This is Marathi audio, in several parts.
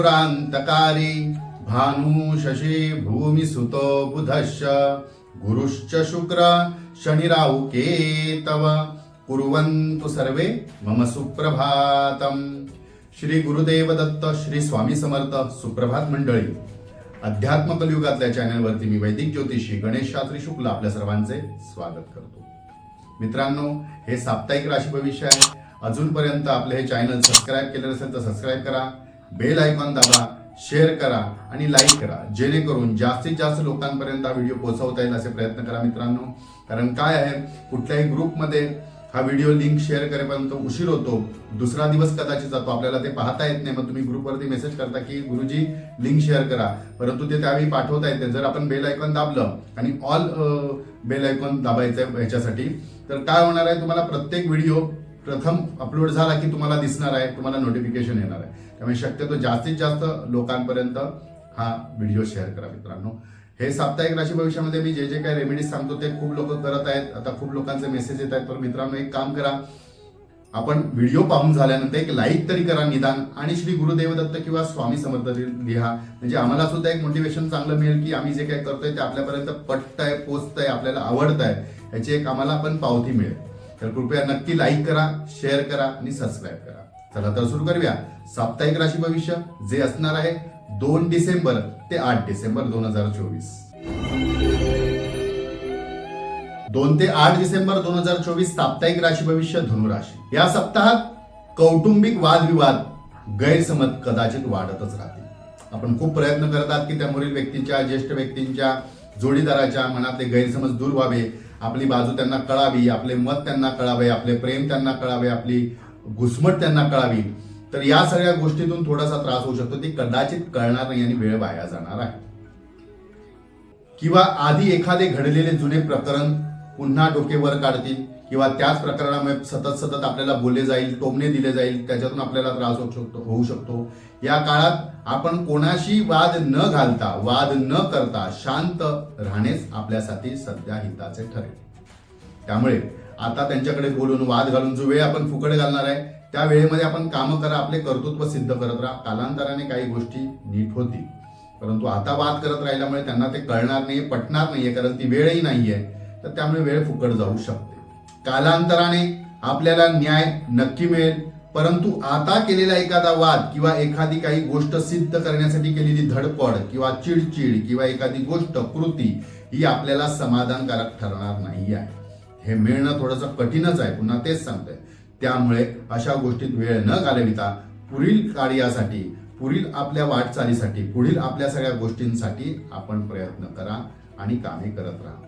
पुरान्तकारी भानु शशी भूमी बुधश्च गुरुश्च शुक्र शनिराहु केतव। कुर्वन्तु सर्वे मम सुप्रभातम श्री गुरुदेव दत्त श्री स्वामी समर्थ सुप्रभात मंडळी। अध्यात्म कलियुगातल्या चॅनलवरती मी वैदिक ज्योतिषी गणेश शास्त्री शुक्ल आपल्या सर्वांचे स्वागत करतो. मित्रांनो हे साप्ताहिक राशी भविष्य आहे. अजूनपर्यंत आपले हे चॅनल सबस्क्राईब केले नसेल तर सबस्क्राईब करा. बेल आयकॉन दाबा शेअर करा आणि लाईक करा. जेणेकरून जास्तीत जास्त लोकांपर्यंत हा व्हिडिओ पोहोचवता येईल असे प्रयत्न करा मित्रांनो. कारण काय आहे? कुठल्याही ग्रुपमध्ये हा व्हिडिओ लिंक शेअर करेपर्यंत उशीर होतो. दुसरा दिवस कदाचित जातो. आपल्याला ते पाहता येत नाही. मग तुम्ही ग्रुपवरती मेसेज करता की गुरुजी लिंक शेअर करा. परंतु ते त्यावेळी पाठवता येते. जर आपण बेल आयकॉन दाबलं आणि ऑल बेल आयकॉन दाबायचं आहे ह्याच्यासाठी तर काय होणार आहे? तुम्हाला प्रत्येक व्हिडिओ प्रथम अपलोड झाला की तुम्हाला दिसणार आहे. तुम्हाला नोटिफिकेशन येणार आहे. त्यामुळे शक्यतो जास्तीत जास्त लोकांपर्यंत हा व्हिडिओ शेअर करा मित्रांनो. हे साप्ताहिक राशी भविष्यामध्ये मी जे जे काही रेमेडीज सांगतो ते खूप लोक करत आहेत. आता खूप लोकांचे मेसेज येत आहेत. तर मित्रांनो एक काम करा. आपण व्हिडिओ पाहून झाल्यानंतर एक लाईक तरी करा निदान आणि श्री गुरुदेव दत्त किंवा स्वामी समर्थ लिहा. म्हणजे आम्हाला सुद्धा एक मोटिवेशन चांगलं मिळेल की आम्ही जे काही करतोय ते आपल्यापर्यंत पटत आहे पोचत आहे आपल्याला आवडतंय. याची एक आम्हाला पण पावती मिळेल. तर कृपया नक्की लाईक करा शेअर करा आणि सबस्क्राईब करा. चला तर सुरू करूया. साप्ताहिक राशी भविष्य जे असणार आहे दोन डिसेंबर ते आठ डिसेंबर दोन हजार चोवीस. दोन ते आठ डिसेंबर दोन हजार चोवीस साप्ताहिक राशी भविष्य धनुराशी या सप्ताहात कौटुंबिक वादविवाद गैरसमज कदाचित वाढतच राहतील. आपण खूप प्रयत्न करतात की त्यामुळील व्यक्तींच्या ज्येष्ठ व्यक्तींच्या जोडीदाराच्या मनातले गैरसमज दूर व्हावे. आपली बाजू त्यांना कळावी आपले मत त्यांना कळावे आपले प्रेम त्यांना कळावे आपली घुसमट त्यांना कळावी तर या सगळ्या गोष्टीतून थोडासा त्रास होऊ शकतो. ती कदाचित कळणार नाही आणि वेळ वाया जाणार आहे. किंवा आधी एखादे घडलेले जुने प्रकरण पुन्हा डोके वर काढतील किंवा त्याच प्रकरणामुळे सतत सतत आपल्याला बोलले जाईल टोमणे दिले जाईल त्याच्यातून आपल्याला त्रास होऊ शकतो होऊ शकतो. या काळात आपण कोणाशी वाद न घालता वाद न करता शांत राहणेच आपल्यासाठी सध्या हिताचे ठरेल. त्यामुळे आता त्यांच्याकडे बोलून वाद घालून जो वेळ आपण फुकट घालणार आहे त्या वेळेमध्ये आपण कामं करा आपले कर्तृत्व सिद्ध करत राहा. कालांतराने काही गोष्टी नीट होतील. परंतु आता वाद करत राहिल्यामुळे त्यांना ते कळणार नाही पटणार नाहीये कारण ती वेळही नाहीये. तर त्यामुळे वेळ फुकट जाऊ शकते. कालांतराने आपल्याला न्याय नक्की मिळेल. परंतु आता केलेला एखादा वाद किंवा एखादी काही गोष्ट सिद्ध करण्यासाठी केलेली धडपड किंवा चिडचिड किंवा एखादी गोष्ट कृती ही आपल्याला समाधानकारक ठरणार नाही आहे हे मिळणं थोडंसं कठीणच आहे. पुन्हा तेच सांगतोय. त्यामुळे अशा गोष्टीत वेळ न घालविता पुढील कार्यासाठी पुढील आपल्या वाटचालीसाठी पुढील आपल्या सगळ्या गोष्टींसाठी आपण प्रयत्न करा आणि कामे करत राहा.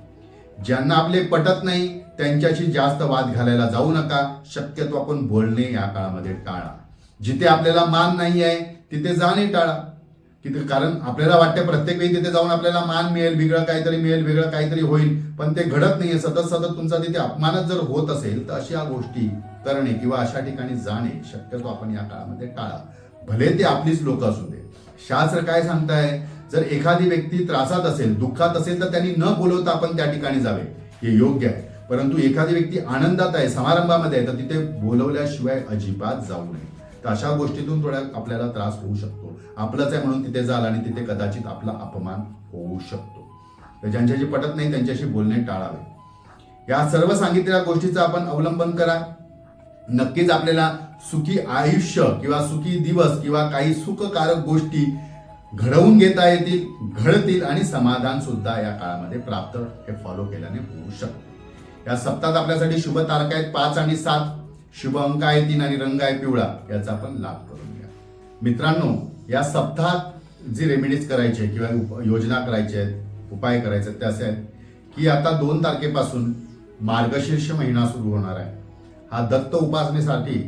ज्यांना आपले पटत नाही त्यांच्याशी जास्त वाद घालायला जाऊ नका. शक्यतो आपण बोलणे या काळामध्ये टाळा. जिथे आपल्याला मान नाही आहे तिथे जाणे टाळा. तिथे कारण आपल्याला वाटते प्रत्येक वेळी तिथे जाऊन आपल्याला मान मिळेल वेगळं काहीतरी मिळेल वेगळं काहीतरी होईल. पण ते घडत नाहीये. सतत सतत तुमचा तिथे अपमानच जर होत असेल तर अशा गोष्टी करणे किंवा अशा ठिकाणी जाणे शक्यतो आपण या काळामध्ये टाळा. भले ते आपलीच लोक असू दे. शास्त्र काय सांगताय? जर एखादी व्यक्ती त्रासात असेल दुःखात असेल तर त्यांनी न बोलवता आपण त्या ठिकाणी जावे. हे योग्य आहे. परंतु एखादी व्यक्ती आनंदात आहे समारंभामध्ये आहे तर तिथे बोलवल्याशिवाय अजिबात जाऊ नये. तर अशा गोष्टीतून थोड्या आपल्याला त्रास होऊ शकतो. आपलंच आहे म्हणून तिथे जाल आणि तिथे कदाचित आपला अपमान होऊ शकतो. तर ज्यांच्याशी पटत नाही त्यांच्याशी बोलणे टाळावे. या सर्व सांगितलेल्या गोष्टीचा आपण अवलंबन करा. नक्कीच आपल्याला सुखी आयुष्य किंवा सुखी दिवस किंवा काही सुखकारक गोष्टी घडवून घेता येतील घडतील आणि समाधान सुद्धा या काळामध्ये प्राप्त हे फॉलो केल्याने होऊ शकते. या सप्ताहात आपल्यासाठी शुभ तारखा आहेत पाच आणि सात. शुभ अंक आहे तीन आणि रंग आहे पिवळा याचा आपण लाभ करून घ्या. मित्रांनो या सप्ताहात जी रेमेडीज करायची आहे किंवा उप- योजना करायच्या आहेत उपाय करायचे आहेत ते असे आहेत की आता दोन तारखेपासून मार्गशीर्ष महिना सुरू होणार आहे. हा दत्त उपासनेसाठी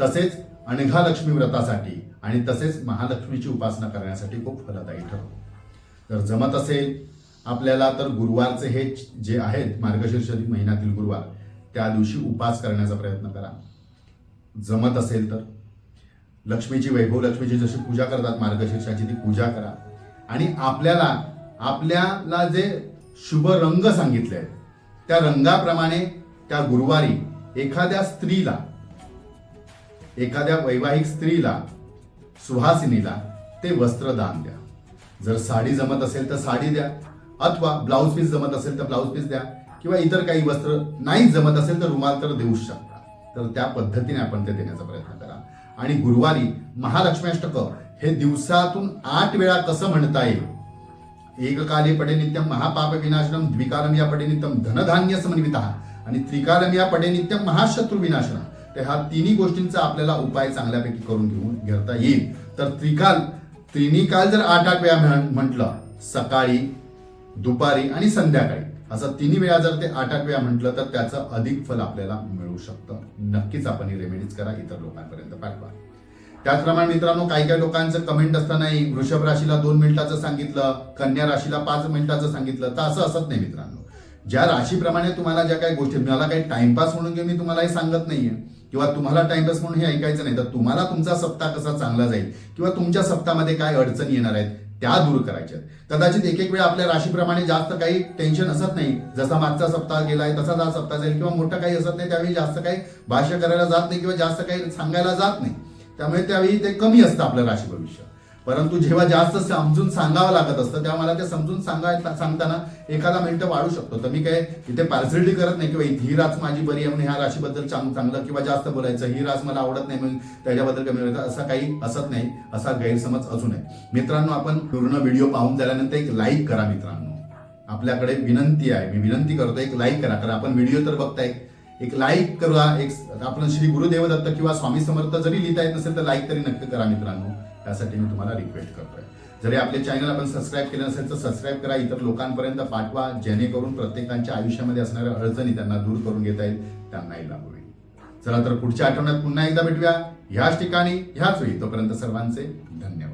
तसेच अणघालक्ष्मी व्रतासाठी आणि तसेच महालक्ष्मीची उपासना करण्यासाठी खूप फलदायी ठरतो जर जमत असेल आपल्याला तर गुरुवारचे हे जे आहेत मार्गशीर्ष महिन्यातील गुरुवार त्या दिवशी उपास करण्याचा प्रयत्न करा. जमत असेल तर. लक्ष्मीची वैभव लक्ष्मीची जशी पूजा करतात मार्गशीर्षाची ती पूजा करा. आणि आपल्याला आपल्याला जे शुभ रंग सांगितले आहेत त्या रंगाप्रमाणे त्या गुरुवारी एखाद्या स्त्रीला एखाद्या वैवाहिक स्त्रीला सुहासिनीला ते वस्त्र दान द्या. जर साडी जमत असेल तर साडी द्या अथवा ब्लाऊज पीस जमत असेल तर ब्लाऊज पीस द्या किंवा इतर काही वस्त्र नाही जमत असेल तर रुमाल तर देऊच शकता. तर त्या पद्धतीने आपण ते देण्याचा प्रयत्न करा. आणि गुरुवारी महालक्ष्मीष्टक हे दिवसातून आठ वेळा कसं म्हणता येईल? एककाले पडे नित्यम महापाप विनाशनम द्विकालम या पडे नित्यम धनधान्य समन्वित आणि त्रिकालम या पडे नित्यम महाशत्रू विनाशनम तर ह्या तिन्ही गोष्टींचा आपल्याला उपाय चांगल्यापैकी करून घेऊन घेता येईल. तर त्रिकाल त्रिनिकाल जर आठ आठ वेळा म्हण- म्हटलं सकाळी दुपारी आणि संध्याकाळी असं तिन्ही वेळा जर ते आठ आठ वेळा म्हटलं तर त्याचं अधिक फल आपल्याला मिळू शकतं. नक्कीच आपण ही रेमेडीज करा इतर लोकांपर्यंत पाठवा. त्याचप्रमाणे मित्रांनो काही काही लोकांचं कमेंट असतानाही वृषभ राशीला दोन मिनिटाचं सांगितलं कन्या राशीला पाच मिनिटाचं सांगितलं तर असं असत नाही मित्रांनो. ज्या राशीप्रमाणे तुम्हाला ज्या काही गोष्टी मला काही टाइमपास म्हणून घेऊन मी तुम्हाला हे सांगत नाहीये किंवा तुम्हाला टाइमपास म्हणून हे ऐकायचं नाही तर तुम्हाला तुमचा सप्ताह कसा चांगला जाईल किंवा तुमच्या सप्ताहामध्ये काय अडचणी येणार आहेत त्या दूर करायच्या कदाचित एक एक वेळ आपल्या राशीप्रमाणे जास्त काही टेन्शन असत नाही. जसा मागचा सप्ताह गेलाय तसाच हा सप्ताह जाईल किंवा मोठं काही असत नाही त्यावेळी जास्त काही भाष्य करायला जात नाही किंवा जास्त काही सांगायला जात नाही. त्यामुळे त्यावेळी ते कमी असतं आपलं राशी भविष्य. परंतु जेव्हा जास्त समजून सांगावं लागत असतं तेव्हा मला ते समजून सांगाय सांगताना एखादा मिनिटं वाढू शकतो. तर मी काय इथे पार्सलिटी करत नाही किंवा ही रास माझी बरी आहे म्हणून ह्या राशीबद्दल चांग चांगलं किंवा जास्त बोलायचं ही रास मला आवडत नाही म्हणून त्याच्याबद्दल कमी बोलायचं असं काही असत नाही असा गैरसमज असू नये मित्रांनो आपण पूर्ण व्हिडिओ पाहून झाल्यानंतर एक लाईक करा मित्रांनो. आपल्याकडे विनंती आहे. मी विनंती करतो एक लाईक करा. कारण आपण व्हिडिओ तर बघताय. एक लाईक करा एक आपण श्री गुरुदेव दत्त किंवा स्वामी समर्थ जरी लिहिता येत नसेल तर लाईक तरी नक्की करा मित्रांनो. त्यासाठी मी तुम्हाला रिक्वेस्ट करतोय. जरी आपले चॅनल आपण सबस्क्राईब केलं नसेल तर सबस्क्राईब करा इतर लोकांपर्यंत पाठवा जेणेकरून प्रत्येकांच्या आयुष्यामध्ये असणाऱ्या अडचणी त्यांना दूर करून घेता येईल त्यांनाही लाभ होईल चला तर पुढच्या आठवड्यात पुन्हा एकदा भेटूया. ह्याच ठिकाणी ह्याच वेळी. तोपर्यंत सर्वांचे धन्यवाद.